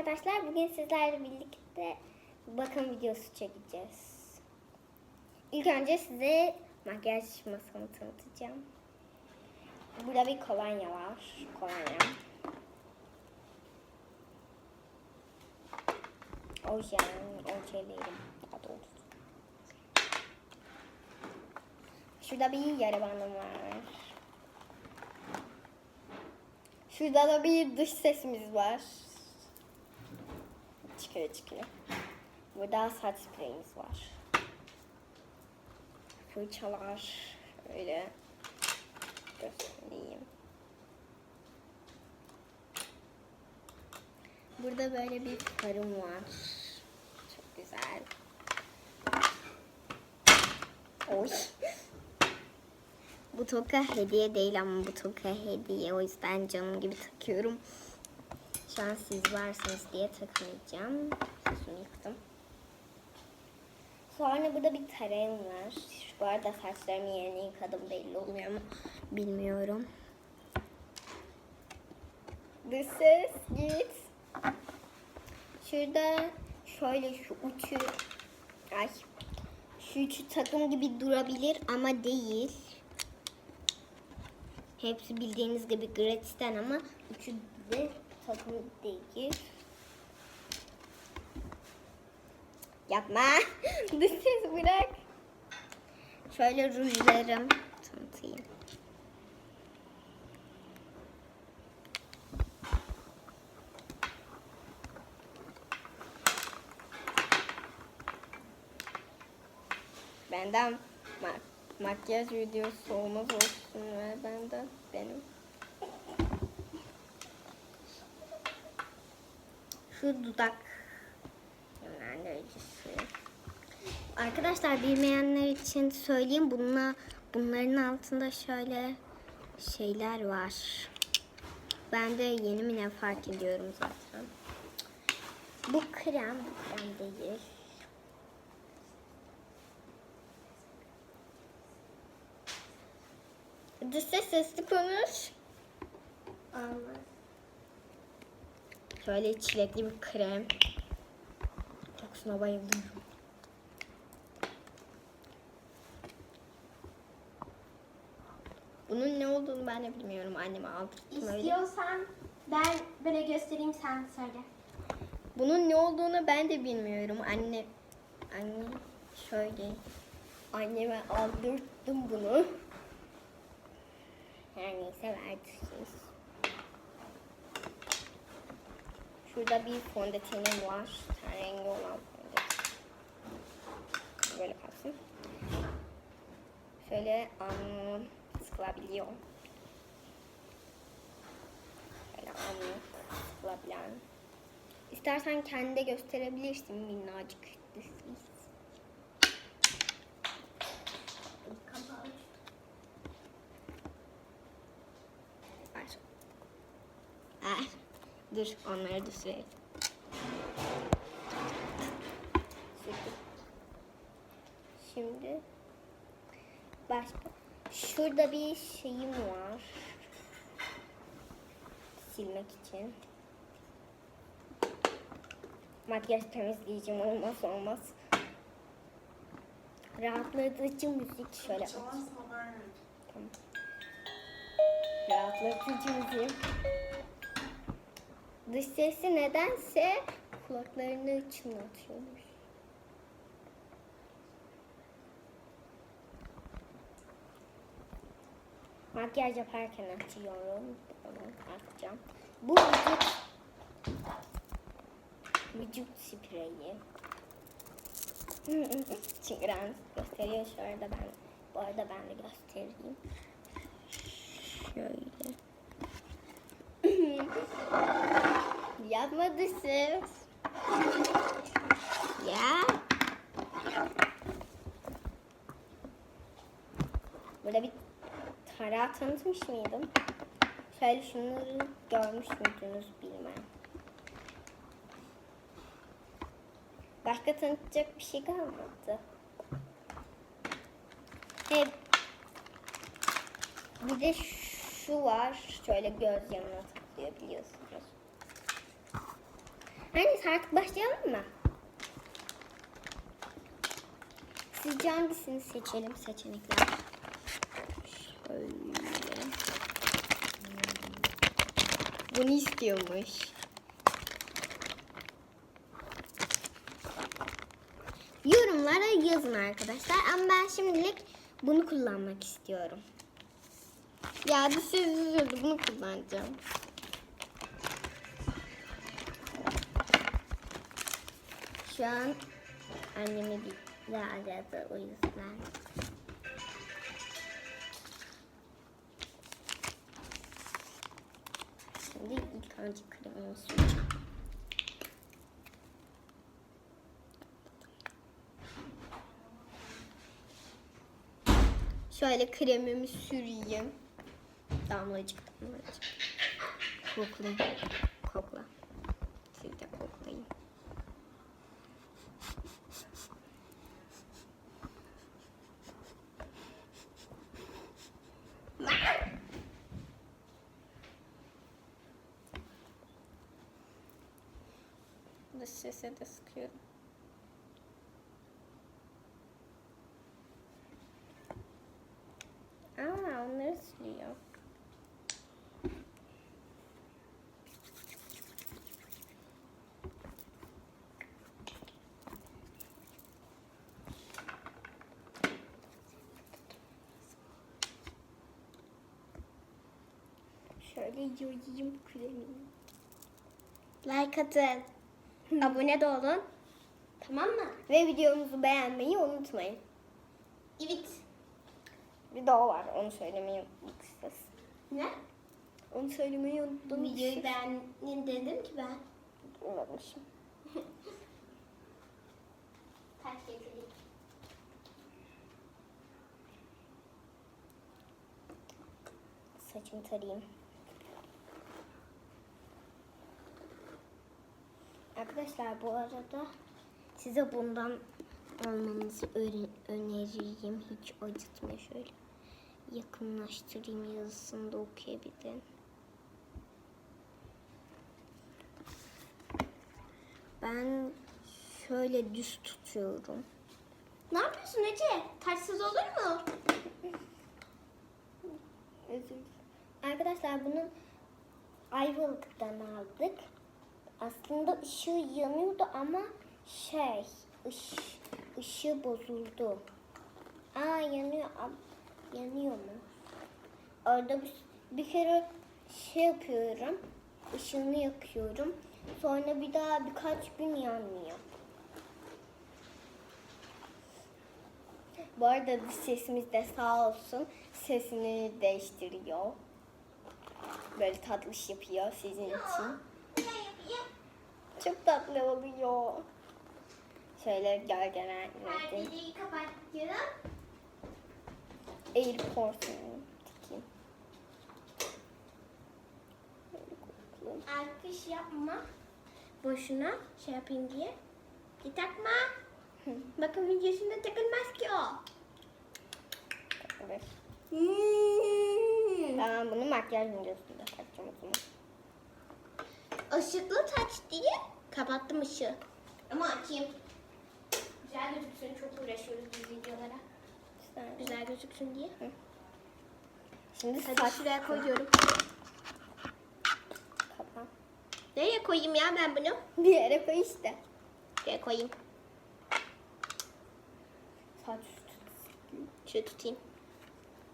arkadaşlar. Bugün sizlerle birlikte bakım videosu çekeceğiz. İlk önce size makyaj masamı tanıtacağım. Burada bir kolonya var. Kolonya. Ojen, ojelerim daha. Şurada bir yara bandım var. Şurada da bir dış sesimiz var. Çıkıyor. Burada saç spreyimiz var. Fırçalar. Öyle göstereyim. Burada böyle bir farım var. Çok güzel. Oy. Bu toka hediye değil ama bu toka hediye. O yüzden canım gibi takıyorum. Şu an siz varsınız diye takmayacağım. Sesimi yıktım. Sonra burada bir tarağım var. Bu arada saçlarımı yeni yıkadım belli oluyor ama bilmiyorum. Dış ses git. Şurada şöyle şu uçu ay şu üçü takım gibi durabilir ama değil. Hepsi bildiğiniz gibi gratisten ama üçü de takım değil. Yapma. Dış ses bırak. Şöyle rujlarım tanıtayım. Benden mak makyaj videosu olmaz olsun ve benden benim. Şu dudak yönlendiricisi. Arkadaşlar bilmeyenler için söyleyeyim. Bununla, bunların altında şöyle şeyler var. Ben de yeni mi ne fark ediyorum zaten. Bu krem, bu krem değil. Dış ses sesli konuş. Şöyle çilekli bir krem. Kokusuna bayıldım. Bunun ne olduğunu ben de bilmiyorum. Anneme aldırttım öyle. İstiyorsan ben böyle göstereyim sen söyle. Bunun ne olduğunu ben de bilmiyorum. Anne, anne şöyle anneme aldırttım bunu. Her neyse verdi siz. Şurada bir fondötenim var. Ten rengi olan fondöten. Böyle kalsın. Şöyle um, sıkılabiliyor. Böyle anlık sıkılabilen. İstersen kendi de gösterebilirsin minnacık dişsiz. Ver. Ver. Dur onları. Sürdüm. Şimdi başka. Şurada bir şeyim var. Silmek için. Makyaj temizleyicim olmaz olmaz. Rahatlatıcı müzik şöyle aç. Tamam. Rahatlatıcı müzik. Dış sesi nedense kulaklarını çınlatıyormuş. Makyaj yaparken açıyorum. Onu açacağım. Bu vücut vücut spreyi. Çıngıran gösteriyor şu arada ben. Bu arada ben de göstereyim. Şöyle. Yapmadı siz. Ya. Burada bir tarağı tanıtmış mıydım? Şöyle şunları görmüş müydünüz bilmem. Başka tanıtacak bir şey kalmadı. Hep bir de şu var. Şöyle göz yanına takılıyor biliyorsunuz. Neyse artık başlayalım mı? Sizce hangisini seçelim seçenekler? Şöyle. Bunu istiyormuş. Yorumlara yazın arkadaşlar. Ama ben şimdilik bunu kullanmak istiyorum. Ya bir üzüldü. Bunu kullanacağım. Şu an annemi bir aradı o yüzden. Şimdi ilk önce kremimi süreceğim. Şöyle kremimi süreyim. Damlacık damlacık. Koklayayım. Kokla. Siz de koklayın. Dış sese de sıkıyorum. Aa onları sürüyor. Şöyle yoyayım kremini. Like atın. Abone de olun. Tamam mı? Ve videomuzu beğenmeyi unutmayın. Evet. Bir daha var onu söylemeyi unutmuşuz. Ne? Onu söylemeyi unuttum. Videoyu beğendin dedim ki ben. Unutmuşum. Taş getirdik. Saçımı tarayayım. Arkadaşlar bu arada size bundan almanızı öneririm. Hiç acıtmıyor şöyle. Yakınlaştırayım yazısını da okuyabilin. Ben şöyle düz tutuyorum. Ne yapıyorsun Ece? Taşsız olur mu? Arkadaşlar bunu Ayvalık'tan aldık. Aslında ışığı yanıyordu ama şey ış, ışığı bozuldu. Aa yanıyor. Yanıyor mu? Orada bir, bir kere şey yapıyorum. ışığını yakıyorum. Sonra bir daha birkaç gün yanmıyor. Bu arada dış sesimiz de sağ olsun sesini değiştiriyor. Böyle tatlış yapıyor sizin için. Çok tatlı oluyor. Şöyle gölgeler Perdeyi kapatıyorum. Airport'unu koklayayım. Alkış yapma. Boşuna şey yapayım diye. Bir takma. Bakın videosunda takılmaz ki o. Evet. Hmm. Tamam bunu makyaj videosunda takacağım o zaman. Işıklı taç diye kapattım ışığı. Ama açayım. Güzel gözüksün. Çok uğraşıyoruz biz videolara. Güzel. Güzel gözüksün diye. Şimdi Hadi saç şuraya koyuyorum. Kapan. Nereye koyayım ya ben bunu? Bir yere koy işte. Şuraya koyayım. Saç üstü. Şöyle tutayım.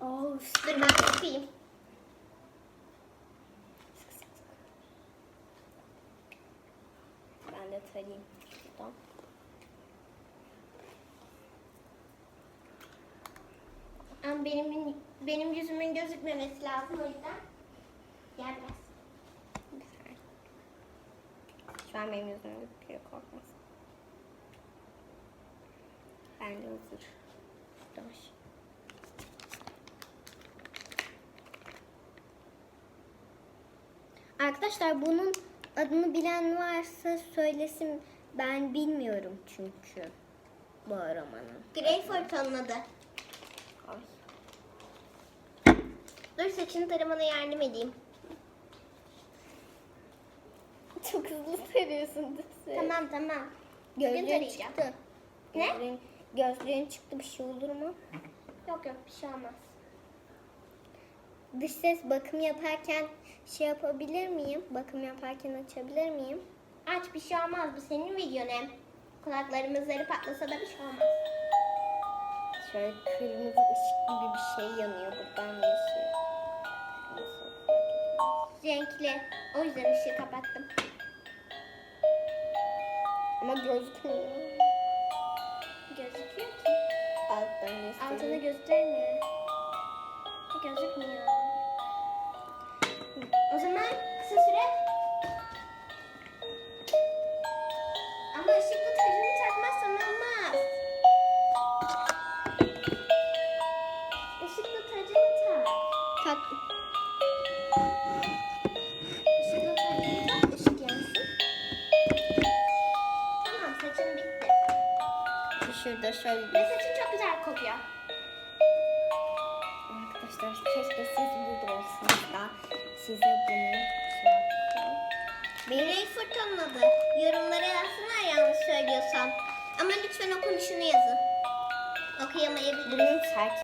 Oh, Dur ben tutayım. De tarayayım şuradan. Ama benim benim yüzümün gözükmemesi lazım o yüzden. Gel biraz. Şu an benim yüzüm gözüküyor korkmasın. Ben de hazır. Var. Arkadaşlar bunun adını bilen varsa söylesin. Ben bilmiyorum çünkü bu aromanın. Greyfurt onun adı. Ay. Dur saçını taramana yardım edeyim. Çok hızlı sarıyorsun. Tamam tamam. Gözlüğün tarayacağım. çıktı. Ne? Gözlüğün, gözlüğün çıktı bir şey olur mu? Yok yok bir şey olmaz. Dış ses bakım yaparken şey yapabilir miyim? Bakım yaparken açabilir miyim? Aç bir şey olmaz bu senin videon hem. Kulaklarımız zarı patlasa da bir şey olmaz. Şöyle kırmızı ışık gibi bir şey yanıyor buradan yeşil. Renkli. O yüzden ışığı kapattım. Ama gözükmüyor. Gözüküyor ki. Alttan. Altını göstermiyor. Gözükmüyor. Şurada şöyle Ve saçın çok güzel kokuyor. Arkadaşlar keşke siz burada olsanız da size bunu şey. Beni fırtınladı. Yorumlara yazsınlar yanlış söylüyorsam. Ama lütfen okunuşunu yazın. Okuyamayabilirim. Saç